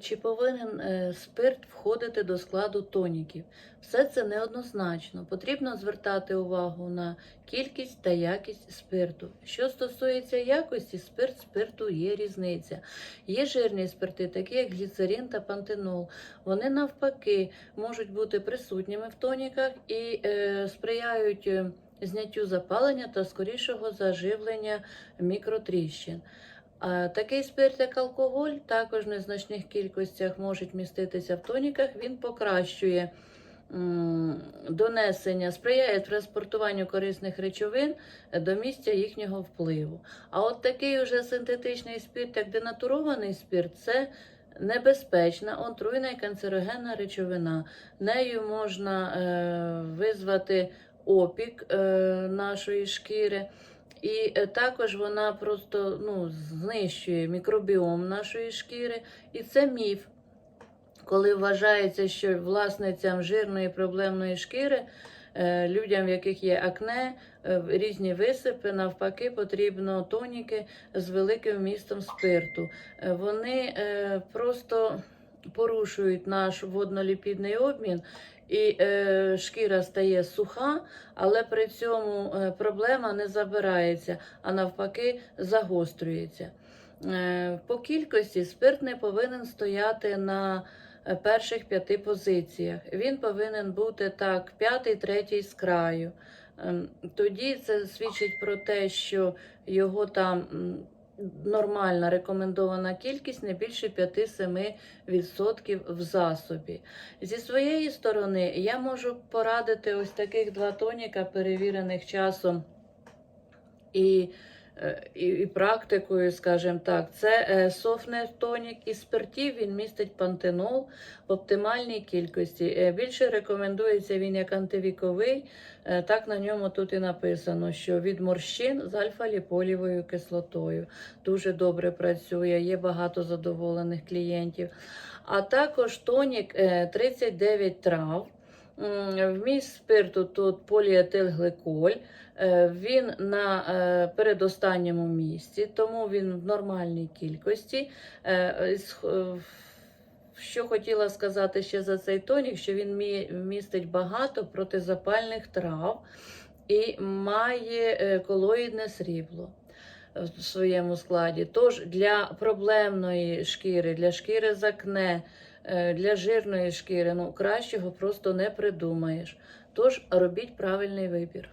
Чи повинен е, спирт входити до складу тоніків? Все це неоднозначно. Потрібно звертати увагу на кількість та якість спирту. Що стосується якості, спирт спирту є різниця. Є жирні спирти, такі як гліцерин та пантенол. Вони навпаки можуть бути присутніми в тоніках і е, сприяють е, зняттю запалення та скорішого заживлення мікротріщин. А Такий спирт, як алкоголь, також в незначних кількостях може міститися в тоніках. Він покращує донесення, сприяє транспортуванню корисних речовин до місця їхнього впливу. А от такий уже синтетичний спирт, як денатурований спирт, це небезпечна, отруйна і канцерогенна речовина. Нею можна е, визвати опік е, нашої шкіри. І е, також вона просто ну, знищує мікробіом нашої шкіри. І це міф, коли вважається, що власницям жирної проблемної шкіри, е, людям, в яких є акне, е, різні висипи, навпаки, потрібно тоніки з великим вмістом спирту. Вони просто порушують наш водноліпідний обмін. І е, шкіра стає суха, але при цьому е, проблема не забирається, а навпаки загострюється. Е, по кількості спирт не повинен стояти на е, перших п'яти позиціях. Він повинен бути так, п'ятий, третій з краю. Ем, Тоді це свідчить про те, що його там нормальна рекомендована кількість не більше 5-7% в засобі. Зі своєї сторони я можу порадити ось таких два тоніка, перевірених часом і, і, і практикою, скажімо так. Це е, софне тонік із спиртів, він містить пантенол в оптимальній кількості. Е, Більше рекомендується він як антивіковий. Е, Так на ньому тут і написано, що від морщин з альфа-ліполівою кислотою. Дуже добре працює, є багато задоволених клієнтів. А також тонік е, 39 трав. Вміст спирту тут поліетилгликоль. Е, Він на е, передостанньому місці, тому він в нормальній кількості. Е, Що хотіла сказати ще за цей тонік, що він містить багато протизапальних трав і має колоїдне срібло в своєму складі. Тож для проблемної шкіри, для шкіри з акне, е, для жирної шкіри, ну кращого просто не придумаєш. Тож робіть правильний вибір.